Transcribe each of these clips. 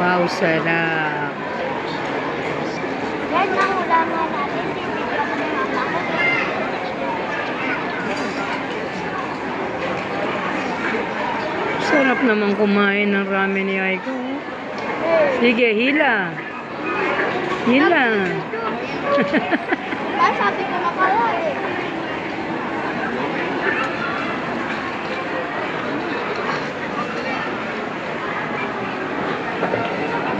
Wow, sarap. Yan ang ulaman natin. Sarap naman kumain ng ramen ni Aiko. Sige, hila. Hila. Sabi ko na kaya eh.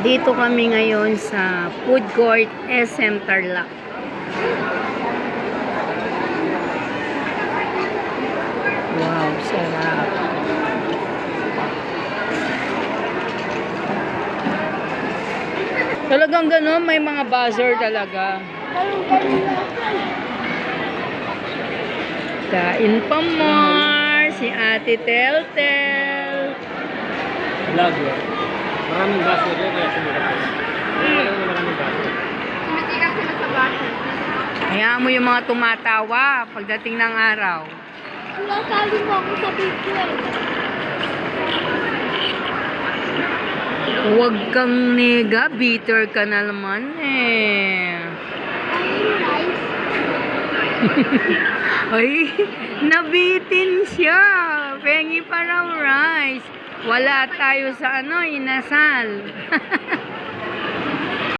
Dito kami ngayon sa food court SM Tarlac. Wow, sarap. Talagang gano'n, may mga buzzer talaga. Kain pa more, si Ate Teltel. Vlog yun. Maraming baso rin kaya sumulat. Maraming maraming baso. Tumitigas sila sa baso. Hayaan mo yung mga tumatawa pagdating ng araw. Nasali mo ako sa video eh. Huwag kang nega, bitter ka na naman eh. Ay, nabitin siya. Pengi pa raw rice. Wala tayo sa ano, inasal.